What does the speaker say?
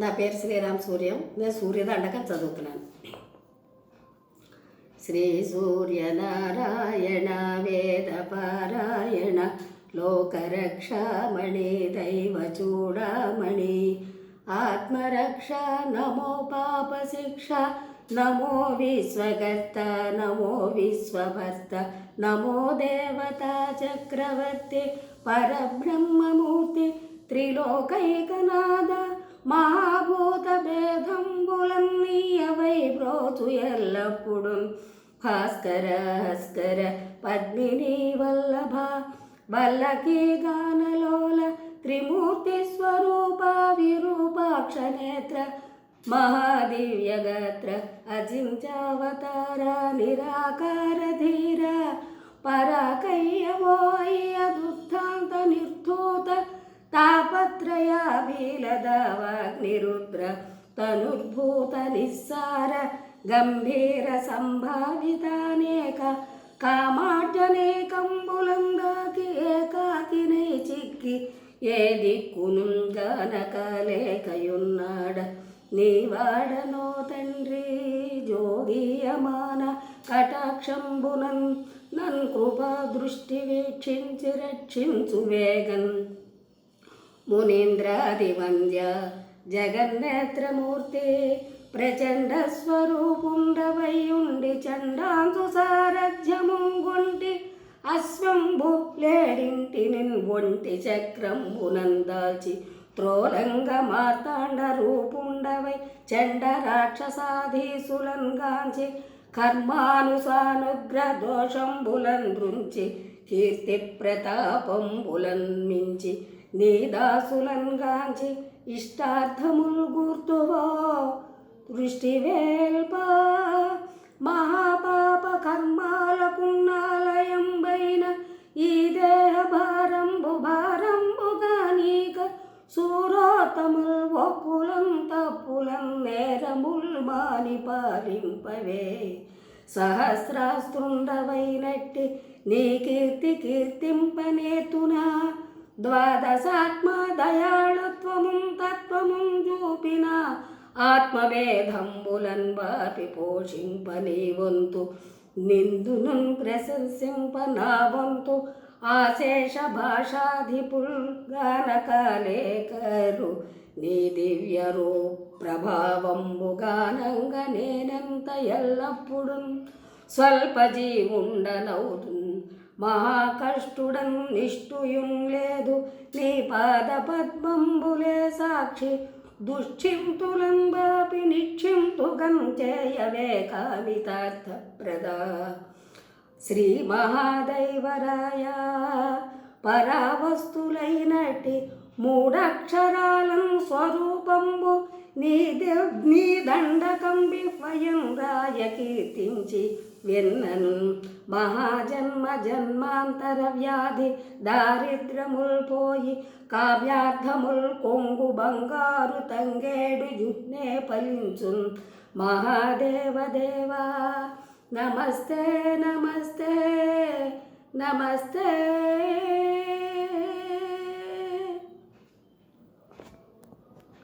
నా పేరు శ్రీరామ్ సూర్యం. నేను సూర్యదండకం చదువుతున్నాను. శ్రీ సూర్యనారాయణ వేద పారాయణ లోకరక్షామణి దైవ చూడమణి ఆత్మరక్ష నమో పాప శిక్ష నమో విశ్వకర్త నమో విశ్వభర్త నమో దేవతా చక్రవర్తి పరబ్రహ్మమూర్తి త్రిలోకైకనాథ మహాభూత భేదంబులన్నీయవై బ్రోచు ఎల్లప్పుడు. భాస్కర హస్కర పద్మిని వల్లభ వల్లకి గానలోల త్రిమూర్తి స్వరూప విరూపాక్ష నేత్ర మహాదివ్యగాత్ర అజించావతార నిరాకార ధీర పరాకయ్యవో అయ్య దుఃఖాంత నిర్ధూత తాపత్రయాభిలదవాగ్నిరుద్ర తనుర్భూత నిస్సార గంభీర సంభావితానేక కామాటనేకంబులంగాకి ఏకాకినై చిక్కి ఏ దిక్కును గనకలేకయున్నాడ నీవాడనో తండ్రి జోగీయమాన కటాక్షంబునన్ నన్ కృపా దృష్టి వీక్షించి రక్షించు వేగన్. మునీంద్రాదివంద్య జగన్నేత్రమూర్తి ప్రచండ స్వరూపుండవయ్యుండి చండాంసు సారథ్యముంగుంటి అశ్వంభు లేడింటి నిన్ ఒంటి చక్రంబునందాల్చి త్రోరంగ మార్తాండ రూపుండవై చండ రాక్షసాధీసులంగాంచి కర్మానుసానుగ్ర దోషంబులన్ దృంచి కీర్తి ప్రతాపంబులన్ మించి నీ దాసులంగాంచి ఇష్టార్థములు గుర్తువో దృష్టి వేల్ప మహాపాప కర్మాలకున్నాలయంబైన ఈ దేహ భారంబు భారంబుగా నీక సూరోతముల్ ఒప్పులం తప్పులం నేరముల్ మాని పాలింపవే. సహస్రాస్తుండవైనట్టి నీ కీర్తి కీర్తింపనేతునా ద్వాదశాత్మ దయాళుత్వము తత్వము చూపిన ఆత్మభేదంబులన్ వాపి పోషింపని వంతు నిందును ప్రశంసింప నా వంతు ఆశేష భాషాధిపుల్ గానకాలేకరు నీ దివ్య రూ ప్రభావంబు గానంగ నేనెంత స్వల్ప స్వల్పజీవుండనవుదు మహాకష్టుడం నిష్ఠుయం లేదు పాద పద్మంబులే సాక్షి. దుశ్చింతులంబాపి నిక్షింతుగం చేయవే కామితార్థప్రదా. శ్రీ మహాదైవరాయ పరావస్తులైనటి మూడక్షరాలం స్వరూపంబు నీ దేవ్ నీ దండకంబి స్వయం రాయ కీర్తించి వెన్నను. మహాజన్మ జన్మాంతర వ్యాధి దారిద్రముల్ పోయి కావ్యార్థముల్ కొంగు బంగారు తంగేడు జున్నే ఫలించున్. మహాదేవదేవా నమస్తే నమస్తే నమస్తే.